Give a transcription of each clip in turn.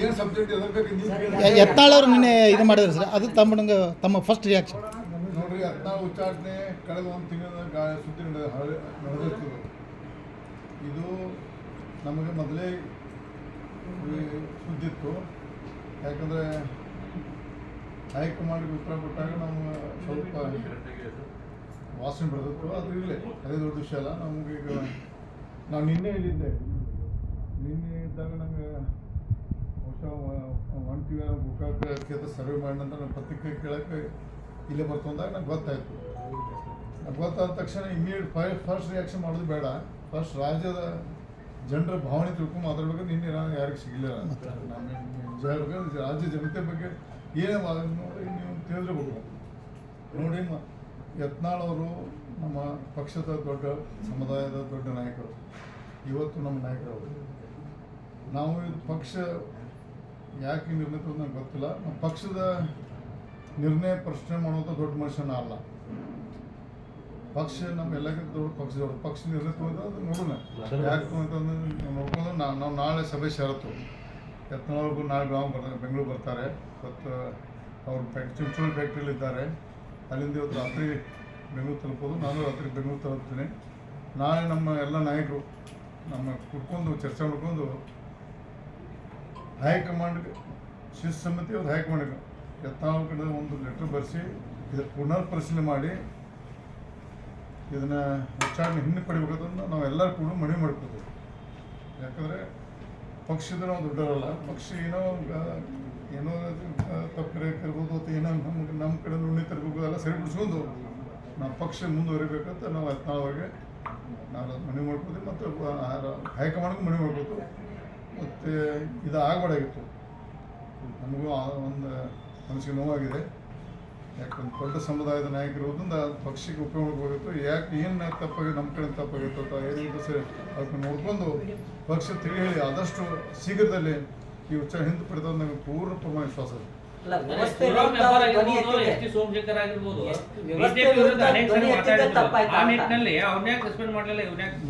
ಏನು ಸಬ್ಜೆಕ್ಟ್ ಎದ್ರ ಬೇಕು ನೀವು ಕೇಳಿ. ಅವರು ನಿನ್ನೆ ಇದು ಮಾಡಿದ್ರು ಸರ್. ಅದು ತಮ್ಮ ತಮ್ಮ ಫಸ್ಟ್ ರಿಯಾಕ್ಷನ್ ನೋಡ್ರಿ ಹದಿನಾರು ಉಚ್ಚಾಟನೆ ಕಳೆದ ಒಂದು ತಿಂಗಳ ಸುದ್ದಿ ನಡೆದ ಹಳೆ ಇದು ನಮಗೆ ಮೊದಲೇ ಸುದ್ದಿ ಸುದ್ದಿತ್ತು. ಯಾಕಂದರೆ ಹೈಕಮಾಂಡ್ಗೆ ಉತ್ತರ ಕೊಟ್ಟಾಗ ನಾವು ಸ್ವಲ್ಪ ವಾಸನೆ ಬೆಳೆದಿತ್ತು ಅದು ಇರಲಿ ಅದೇ ದೊಡ್ಡ ವಿಷಯ ಅಲ್ಲ. ನಮಗೀಗ ಈಗ ನಾವು ನಿನ್ನೆ ಇಲ್ಲಿದ್ದೆ. ನಿನ್ನೆ ಇದ್ದಾಗ ನಂಗೆ ಬಹುಶಃ one T V Gokak survey ಮಾಡಿ ನಂತರ ನಾನು ಪತ್ರಿಕೆ ಕೇಳೋಕ್ಕೆ ಇಲ್ಲೇ ಬರ್ತಂದಾಗ ನಂಗೆ ಗೊತ್ತಾಯಿತು. ಗೊತ್ತಾದ ತಕ್ಷಣ ಇಮಿಡಿಯೇಟ್ ಫೈ ಫಸ್ಟ್ ರಿಯಾಕ್ಷನ್ ಮಾಡೋದು ಬೇಡ. ಫಸ್ಟ್ ರಾಜ್ಯದ ಜನರ ಭಾವನೆ ತಿಳ್ಕೊಂಡು ಮಾತಾಡ್ಬೇಕು ನಿನ್ನೆ ನಾನು ಯಾರಿಗೆ ಸಿಗಲಿಲ್ಲ. ನಾನು ರಾಜ್ಯ ಜನತೆ ಬಗ್ಗೆ ಏನೇ ನೋಡಿ ನೀವು ತಿಳಿದಿರ್ಬೇಕು. ನೋಡಿ ಯತ್ನಾಳ್ ಅವರು ನಮ್ಮ ಪಕ್ಷದ ದೊಡ್ಡ ಸಮುದಾಯದ ದೊಡ್ಡ ನಾಯಕರು. ಇವತ್ತು ನಮ್ಮ ನಾಯಕರವರು ನಾವು ಪಕ್ಷ ಯಾಕೆ ನಿರ್ಣಯ ನಂಗೆ ಗೊತ್ತಿಲ್ಲ. ನಮ್ಮ ಪಕ್ಷದ ನಿರ್ಣಯ ಪ್ರಶ್ನೆ ಮಾಡುವಂಥ ದೊಡ್ಡ ಮನುಷ್ಯನ ಅಲ್ಲ. ಪಕ್ಷ ನಮ್ಮ ಎಲ್ಲಕ್ಕಿಂತ ದೊಡ್ಡ ಪಕ್ಷ ದೊಡ್ಡ ಪಕ್ಷ ನಿರ್ಣಯ ಅದು ನೋಡೋಣ ಯಾಕೆ ಅಂತಂದ್ರೆ ನೋಡ್ಕೊಂಡು ನಾವು ನಾವು ನಾಳೆ ಸಭೆ ಸೇರತ್ತು ಯತ್ನಾಳವ್ರಿಗೂ ನಾಳೆ ಗ್ರಾಮ ಬರ್ತಾರೆ, ಬೆಂಗಳೂರು ಬರ್ತಾರೆ. ಮತ್ತು ಅವ್ರು ಫ್ಯಾಕ್ಟ್ರಿ ಚಿಂಚೋಳಿ ಫ್ಯಾಕ್ಟ್ರಿಯಲ್ಲಿದ್ದಾರೆ ಅಲ್ಲಿಂದ ಇವತ್ತು ರಾತ್ರಿ ಬೆಂಗಳೂರು ತಲುಪೋದು. ನಾನು ರಾತ್ರಿ ಬೆಂಗಳೂರು ತಲುಪ್ತೀನಿ. ನಾಳೆ ನಮ್ಮ ಎಲ್ಲ ನಾಯಕರು ನಮ್ಮ ಕುತ್ಕೊಂಡು ಚರ್ಚೆ ಮಾಡ್ಕೊಂಡು ಹೈಕಮಾಂಡ್ಗೆ ಶಿಸ್ತು ಸಮಿತಿ ಅವ್ರು ಹೈಕಮಾಂಡ್ಗೆ ಎತ್ತಾವ ಕಡೆ ಒಂದು ಲೆಟ್ರ್ ಬರೆಸಿ ಇದರ ಪುನರ್ ಪರಿಶೀಲನೆ ಮಾಡಿ ಇದನ್ನು ವಿಚಾರಣೆ ಹಿಂದೆ ಪಡಿಬೇಕಂತ ನಾವೆಲ್ಲರೂ ಕೂಡ ಮನವಿ ಮಾಡ್ಕೊತೀವಿ. ಯಾಕಂದರೆ ಪಕ್ಷದ ನಾವು ದೊಡ್ಡವರಲ್ಲ, ಪಕ್ಷ ಏನೋ ಏನೋ ತಪ್ಪರೆ ಇರ್ಬೋದು ಅಥವಾ ಏನೋ ನಮ್ಗೆ ನಮ್ಮ ಕಡೆ ನುಣ್ಣಿ ತರಬೇಕು ಎಲ್ಲ ಸರಿಪಡಿಸ್ಕೊಂಡು ನಾವು ಪಕ್ಷ ಮುಂದುವರಿಬೇಕಂತ ನಾವು ಯತ್ನಾಳವ್ರಿಗೆ ನಾವು ಮನವಿ ಮಾಡ್ಕೋತೀವಿ ಮತ್ತು ಹೈಕಮಾಂಡ್ಗೂ ಮನವಿ ಮಾಡ್ಕೋತೀವಿ. ಮತ್ತು ಇದು ಆಗಬಾರ್ದಾಗಿತ್ತು ನಮಗೂ ಆ ಒಂದು ಮನಸ್ಸಿಗೆ ನೋವಾಗಿದೆ. ಯಾಕಂದ್ರೆ ದೊಡ್ಡ ಸಮುದಾಯದ ನಾಯಕರಿರೋದ್ರಿಂದ ಪಕ್ಷಕ್ಕೆ ಉಪಯೋಗ ಹೋಗಿತ್ತು. ಯಾಕೆ ಏನು ತಪ್ಪಾಗಿ ನಮ್ಮ ಕಡೆ ತಪ್ಪಾಗಿತ್ತು ಅಥವಾ ಏನೇನು ಸರಿ ಅದಕ್ಕೆ ನೋಡ್ಕೊಂಡು ಪಕ್ಷ ತಿಳಿ ಹೇಳಿ ಆದಷ್ಟು ಶೀಘ್ರದಲ್ಲಿ ಈ ಉಚ್ಚಾರ ಹಿಂದೆ ಪಡೆದ ನನಗೆ ಪೂರ್ಣ ಪ್ರಮಾಣ ವಿಶ್ವಾಸ ಇದೆ.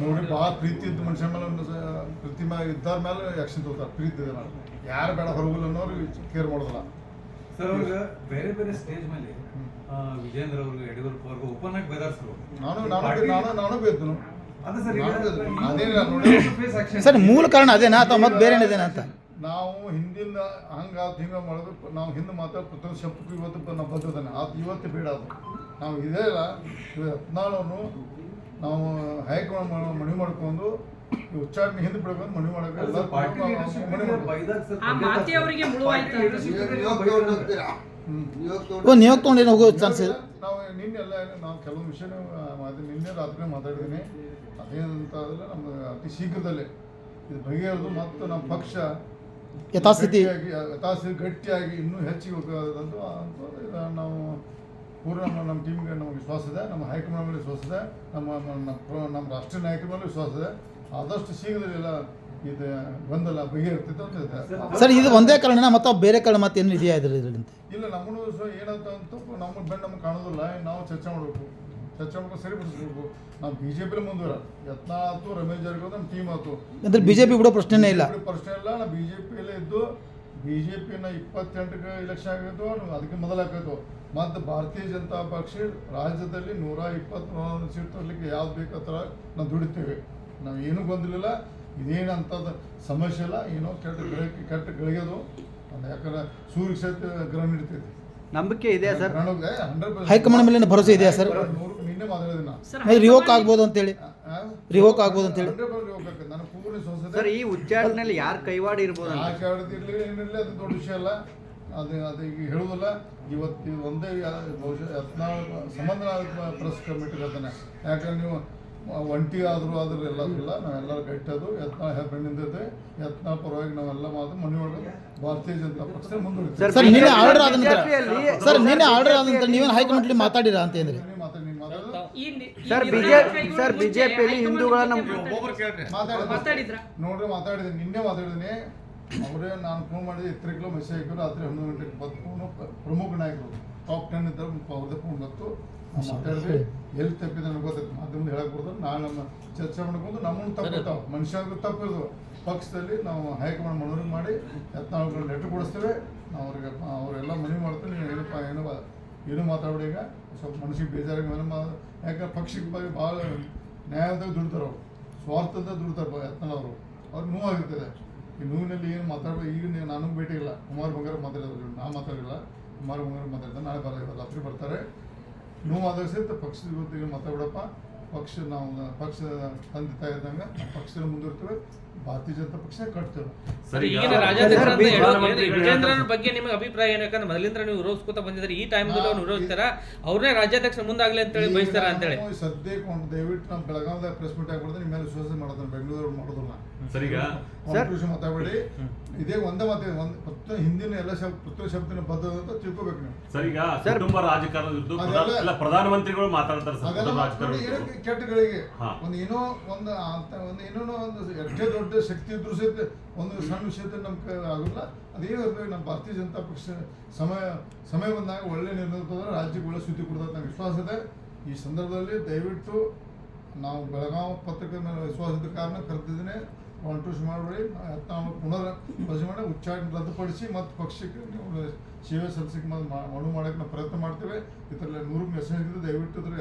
ನೋಡಿ ಭಾಳ ಪ್ರೀತಿ ಇದ್ದ ಮನುಷ್ಯ ಮೇಲೆ ಒಂದು ಸ- ಪ್ರೀತಿ ಮೇಲೆ ಇದ್ದಾರ ಮೇಲೆ ಆ್ಯಕ್ಷನ್ ತಗೋತಾರೆ ಪ್ರೀತಿ ಇದೆ ನಾನು ಯಾರು ಬೇಡ ಹೊರಗಿಲ್ಲ ಅನ್ನೋರು ಕೇರ್ ಮಾಡೋದಿಲ್ಲ. ಸರ್ ಅವ್ರಿಗೆ ಬೇರೆ ಬೇರೆ ಸ್ಟೇಜ್ ಮೇಲೆ ವಿಜೇಂದ್ರ ಅವ್ರಿಗೆ ಯಡಿಯೂರಪ್ಪ ಅವ್ರಿಗೆ ಓಪನ್ ಆಗಿ ಬೆದರ್ಸ್ರು ನಾನು ನಾನು ನಾನು ನಾನು ಬೇದ್ನು ಅದೇ ಸರ್ ಆಕ್ಷನ್ ಮೂಲ ಕಾರಣ ಅದೇನಾ? ಅಥವಾ ಮತ್ತೆ ಬೇರೆ ಏನಿದೇನಾ ಅಂತ? ನಾವು ಹಿಂದಿಂದ ಹಂಗ ಹಿಂಗ ಮಾಡೋದು ನಾವು ಹಿಂದೆ ಮಾತಾಡೋ ಪ್ರತಿಯೊಂದು ಶಬ್ದಕ್ಕೂ ಇವತ್ತು ನಾವು ಬದ್ಧದಾನೆ ಅದು ಇವತ್ತು ಬೇಡ ಅದು. ನಾವು ಇದೇ ಇಲ್ಲ ಹದಿನಾಳನ್ನು ನಾವು ಹೈಕಮಾಂಡ್ ಮಾಡೋ ಮಣಿ ಮಾಡ್ಕೊಂಡು ಉಚ್ಚಾರಣೆ ಹಿಂದೆ ಬಿಡಬೇಕು ಮನೆ ಮಾಡಬೇಕು ಎಲ್ಲ ಪಾರ್ಟಿ ನಾವು ಲೀಡರ್ಶಿಪ್ ಮನವಿ ಮಾಡ್ಬೇಕು. ಸರ್ ಆ ಮಾತೆ ಅವರಿಗೆ ಮುಳುವಾಯ್ತು ನೀವು ತೊಗೊಂಡೇನು ಹೋಗೋ ಚಾನ್ಸ್ ಇದೆ ನಾವು ನಿನ್ನೆ ಎಲ್ಲ ನಾವು ಕೆಲವು ವಿಷಯ ನಿನ್ನೆ ರಾತ್ರಿ ಮಾತಾಡಿದ್ದೀನಿ. ಅದೇನಂತ ಅದಲ್ಲ ನಮ್ಮ ಅತಿ ಶೀಘ್ರದಲ್ಲೇ ಇದು ಬಗೆಹರಿದು ಮತ್ತು ನಮ್ಮ ಪಕ್ಷ ಯಥಾಸ್ಥಿತಿ. ಗಟ್ಟಿಯಾಗಿ ಯಥಾಸ್ಥಿತಿ ಗಟ್ಟಿಯಾಗಿ ಇನ್ನೂ ಹೆಚ್ಚಿಗೆ ಇದು ನಾವು ಪೂರ್ಣ ನಮ್ಮ ನಮ್ಮ ಟೀಮ್ಗೆ ನಮಗೆ ವಿಶ್ವಾಸ ಇದೆ ನಮ್ಮ ಹೈಕಮಾಂಡ್ ಮೇಲೆ ವಿಶ್ವಾಸ ಇದೆ ನಮ್ಮ ನಮ್ಮ ನಮ್ಮ ರಾಷ್ಟ್ರೀಯ ನಾಯಕರ ಮೇಲೆ ವಿಶ್ವಾಸ ಇದೆ. ಆದಷ್ಟು ಶೀಘ್ರದಲ್ಲಿ ಇದು ಗೊಂದಲ ಬಗೆಹರಿತೈತೆ ಅಂತ ಹೇಳ್ತಾರೆ. ಸರ್ ಇದು ಒಂದೇ ಕಾರಣ ಮತ್ತು ಬೇರೆ ಕಾರಣ ಮತ್ತೆ ಏನು ಇದೆಯಾ ಇದ್ರ ಇದರಿಂದ ಇಲ್ಲ ನಮ್ಮನ್ನು ಸಹ ಏನಂತ ಅಂತೂ ನಮ್ಮ ಬೆನ್ನು ನಮ್ಗೆ ಕಾಣೋದಿಲ್ಲ ನಾವು ಚರ್ಚೆ ಮಾಡಬೇಕು. ಚರ್ಚೆ ಮಾಡ್ಕೊಂಡು ಸರಿಪಡಿಸ್ಬೇಕು. ನಾವು ಬಿ ಜೆ ಪಿಲಿ ಮುಂದುವರ ಯತ್ನ ಆಯ್ತು ರಮೇಶ್ ಜಾರಕಿಹೊಳಿ ನಮ್ಮ ಟೀಮ್ ಆಯ್ತು. ಅಂದ್ರೆ ಬಿ ಜೆ ಪಿ ಬಿಡೋ ಪ್ರಶ್ನೆನೇ ಇಲ್ಲ ಪ್ರಶ್ನೆ ಇಲ್ಲ ನಾವು ಬಿ ಜೆ ಪಿಯಲ್ಲೇ ಇದ್ದು ಬಿ ಜೆ ಪಿನ ಇಪ್ಪತ್ತೆಂಟಕ್ಕೆ ಇಲೆಕ್ಷನ್ ಆಗಿತ್ತು ಅದಕ್ಕೆ ಮೊದಲಾಗಿತ್ತು ಮತ್ತು ಭಾರತೀಯ ಜನತಾ ಪಕ್ಷ ರಾಜ್ಯದಲ್ಲಿ ನೂರ ಇಪ್ಪತ್ತು ನೂರ ಸೀಟ್ ತರಲಿಕ್ಕೆ ಯಾವ್ದು ಬೇಕು ಥರ ನಾವು ದುಡಿತೇವೆ. ನಾವು ಏನೂ ಬಂದಿರಲಿಲ್ಲ ಇದೇನಂಥದ್ದು ಸಮಸ್ಯೆ ಇಲ್ಲ ಏನೋ ಕೆಟ್ಟ ಗಳಿಕೆ ಕೆಟ್ಟ ಗಳಿಗೆದು ಅದು. ಯಾಕಂದ್ರೆ ಸೂರ್ಯ ಸಹಿತ ಗ್ರಹಣ ಇಡ್ತೈತಿ ನಂಬಿಕೆ ಇದೆ ಸರ್? ಹಂಡ್ರೆಡ್ ಹೈಕಮಾಂಡ್ ಮೇಲೆ ಭರವಸೆ ಇದೆಯಾ ಸರ್? ನಿನ್ನೆ ಮಾತಾಡಿದೆ ನಾ ಸರ್, ರಿವೋಕ್ ಆಗ್ಬೋದು ಅಂತೇಳಿ. ರಿವೋಕ್ ಆಗ್ಬೋದು ಅಂತ ಹೇಳಿ ಪೂರ್ಣ ವಿಶ್ವಾಸ ಇದೆ. ಸರ್ ಈ ಉಚ್ಚಾಟನೆಯಲ್ಲಿ ಯಾರು ಕೈವಾಡ ಇರ್ಬೋದು? ಆಡದಿರ್ಲಿ ಏನಿರಲಿ ಅದು ದೊಡ್ಡ ವಿಷಯ ಅಲ್ಲ. ಅದು ಅದು ಈಗ ಹೇಳುವುದಿಲ್ಲ ಇವತ್ತು ಒಂದೇ ಬಹುಶಃ ಯತ್ನಾಳ್ ಸಂಬಂಧ ಪ್ರೆಸ್ ಕಮಿಟಿ ಹೇಳ್ತಾನೆ ಯಾಕಂದ್ರೆ ನೀವು ಒಂಟಿ ಆದರೂ ಆದರೂ ಎಲ್ಲ ಇಲ್ಲ. ನಾವೆಲ್ಲರೂ ಗಟ್ಟದು ಯತ್ನ ಹೆಬ್ಬೆಣ್ಣಿಂದ ಯತ್ನ ಪರವಾಗಿ ನಾವೆಲ್ಲ ಮಾತು ಮನೆ ಮಾಡೋದು ಭಾರತೀಯ ಜನತಾ ಪಕ್ಷ ಮುಂದುವರಿತೀವಿ. ಸರ್ ನೀನೇ ಆರ್ಡರ್ ಆದ ನಂತರ ಸರ್ ನಿನ್ನೆ ಆರ್ಡರ್ ಆದ ನಂತರ ನೀವೇನು ಹೈಕಮಾಂಡ್ಲಿ ಮಾತಾಡಿರಾ ಅಂತ ಹೇಳಿ ಮಾತಾಡಿ ಸರ್, ಬಿಜೆಪಿ ಸರ್, ಬಿಜೆಪಿಯಲ್ಲಿ ಹಿಂದೂಗಳನ್ನ ಮಾತಾಡಿದ್ರು. ನೋಡ್ರಿ ಮಾತಾಡಿದೆ ನಿನ್ನೆ ಮಾತಾಡಿದೀನಿ ಅವರೇ ನಾನು ಫೋನ್ ಮಾಡಿದೆ ಇತರ ಕಿಲೋ ಮೆಸೇಜ್ ಹಾಕಿದ್ರು. ರಾತ್ರಿ ಹನ್ನೊಂದು ಗಂಟೆಗೆ ಬಂದು ಫೋನು ಪ್ರಮುಖ ನಾಯಕರು. ಟಾಪ್ ಟೆನ್ ಇದ್ದರು ಅವ್ರದ್ದೇ ಫೋನ್ ಬಂತು. ನಾವು ಮಾತಾಡಿದ್ವಿ ಎಲ್ಲಿ ತಪ್ಪಿದೆ ನನಗೆ ಗೊತ್ತಾಯ್ತು. ಮಾಧ್ಯಮದ ಹೇಳಕ್ ನಾಳೆ ನಮ್ಮ ಚರ್ಚೆ ಮಾಡ್ಕೊಂಡು ನಮ್ಮನ್ನು ತಪ್ಪಿರ್ತಾವ ಮನುಷ್ಯರ್ಗೂ ತಪ್ಪಿರೋದು ಪಕ್ಷದಲ್ಲಿ ನಾವು ಹೈಕಮಾಂಡ್ ಮನವರಿಗೆ ಮಾಡಿ ಎತ್ತ ಲೆಟರ್ ಕೊಡಿಸ್ತೇವೆ. ನಾವು ಅವ್ರಿಗೆ ಅವರೆಲ್ಲ ಮನವಿ ಮಾಡ್ತೇವೆ. ನೀವು ಏನಪ್ಪ ಏನೋ ಏನೂ ಮಾತಾಡ್ಬೇಡಿ ಈಗ? ಸ್ವಲ್ಪ ಮನಸ್ಸಿಗೆ ಬೇಜಾರಾಗಿ ಮನೆ ಮಾ ಯಾಕಂದ್ರೆ ಪಕ್ಷಕ್ಕೆ ಬಗ್ಗೆ ಭಾಳ ನ್ಯಾಯದಾಗ ದುಡ್ತಾರೆ ಅವರು. ಸ್ವಾರ್ಥದ ದುಡ್ತಾರೆ ಯತ್ನವರು ಅವ್ರು. ನೋವಾಗಿರ್ತದೆ ಈ ನೋವಿನಲ್ಲಿ ಏನು ಮಾತಾಡಬೇಕು ಈಗ ನೀವು ನನಗೆ ಭೇಟಿ ಇಲ್ಲ. ಕುಮಾರ್ ಬಂಗಾರ ಮಾತಾಡಿದ್ರು ನಾ ಮಾತಾಡಿಲ್ಲ. ಕುಮಾರ್ ಬಂಗಾರ ಮಾತಾಡಿದ್ರೆ ನಾಳೆ ಬರ ರಾತ್ರಿ ಬರ್ತಾರೆ. ನೋವಾದಾಗ ಸಹಿತ ಪಕ್ಷದ ಜೊತೆಗೆ ಪಕ್ಷ ನಾವು ಪಕ್ಷ ತಂದೆ ತಾಯಿ ಪಕ್ಷ ಮುಂದುವರ್ತೇವೆ ಭಾರತೀಯ ಜನತಾ ಪಕ್ಷ ಕಟ್ತೇವೆ. ಸರಿ ಈಗ ಈಗಿನ ರಾಜ್ಯಾಧ್ಯಕ್ಷರ ವಿಜೇಂದ್ರನ ಬಗ್ಗೆ ನಿಮಗೆ ಅಭಿಪ್ರಾಯ ಏನು? ಯಾಕಂದ್ರೆ ಮೊದಲಿಂದ ನೀವು ವಿರೋಧಿಸ್ಕೊತ ಬಂದಿದ್ರೆ ಈ ಟೈಮ್ ಅವ್ರು ವಿರೋಧಿಸ್ತಾರ ಅವ್ರನ್ನೇ ರಾಜ್ಯಾಧ್ಯಕ್ಷ ಮುಂದಾಗ್ಲಿ ಅಂತೇಳಿ ಬಯಸ್ತಾರ ಅಂತೇಳಿ? ಹೇಳಿ ಸದ್ಯಕ್ಕೆ ಒಂದು ದಯವಿಟ್ಟು ನಮ್ಮ ಬೆಳಗಾವಿದಾಗ ಪ್ರೆಸ್ ಮೀಟ್ ಆಗ್ಬಿಡ್ದೆ ನಿಮ್ಮ ಮೇಲೆ ವಿಶ್ವಾಸ ಮಾಡೋದ್ರೆ ಬೆಂಗಳೂರು ಮಾಡೋದಿಲ್ಲ. ಸರಿ ಕೃಷಿ ಮಾತಾಡಬೇಡಿ. ಇದೇ ಒಂದೇ ಮಾತು ಒಂದು ಹಿಂದಿನ ಎಲ್ಲ ಶಬ್ದ ಪ್ರತಿಯೊಂದು ಶಬ್ದನ ಬದ್ಧ ಅಂತ ತಿಳ್ಕೊಬೇಕು ನೀವು. ಸರಿ ಕುಟುಂಬ ರಾಜಕಾರಣದ ವಿರುದ್ಧ ಪ್ರಧಾನಮಂತ್ರಿಗಳು ಮಾತಾಡ್ತಾರೆ ಸರ್ ರಾಜಕಾರಣ ಕೆಟ್ಟಗಳಿಗೆ. ಒಂದು ಏನೋ ಒಂದು ಅಂತ ಒಂದು ಏನೋ ಒಂದು ಎಷ್ಟೇ ದೊಡ್ಡ ಶಕ್ತಿ ಇದ್ರೂ ಸಹಿತ ಒಂದು ಸಣ್ಣ ವಿಷಯ ನಮ್ಮ ಕೈ ಆಗೋಲ್ಲ. ಅದೇನು ಇರ್ಬೇಕು ನಮ್ಮ ಭಾರತೀಯ ಜನತಾ ಪಕ್ಷ ಸಮಯ ಸಮಯ ಬಂದಾಗ ಒಳ್ಳೆ ನಿರ್ಣಯ ರಾಜ್ಯಕ್ಕೆ ಒಳ್ಳೆ ಸುದ್ದಿ ಕೊಡ್ತದೆ ವಿಶ್ವಾಸ ಇದೆ. ಈ ಸಂದರ್ಭದಲ್ಲಿ ದಯವಿಟ್ಟು ನಾವು ಬೆಳಗಾವಿ ಪತ್ರಿಕೆ ಮೇಲೆ ವಿಶ್ವಾಸ ಇದ್ದ ಕಾರಣ ಕರೆದಿದ್ದೇನೆ. ಕಾಂಟ್ರೂಸ್ ಮಾಡಬೇಡಿ. ನಾವು ಪುನರ್ ಪರಿಶೀಲನೆ ಮಾಡಿ ಉಚ್ಚಾರಣೆ ರದ್ದುಪಡಿಸಿ ಮತ್ತು ಪಕ್ಷಕ್ಕೆ ನೀವು ಸೇವೆ ಸಲ್ಲಿಸಿ ಮನವಿ ಮಾಡೋಕ್ಕೆ ನಾವು ಪ್ರಯತ್ನ ಮಾಡ್ತೇವೆ. ಇದರಲ್ಲಿ ನೂರು ಮೆಸೇಜ್ ದಯವಿಟ್ಟು ಇದ್ರ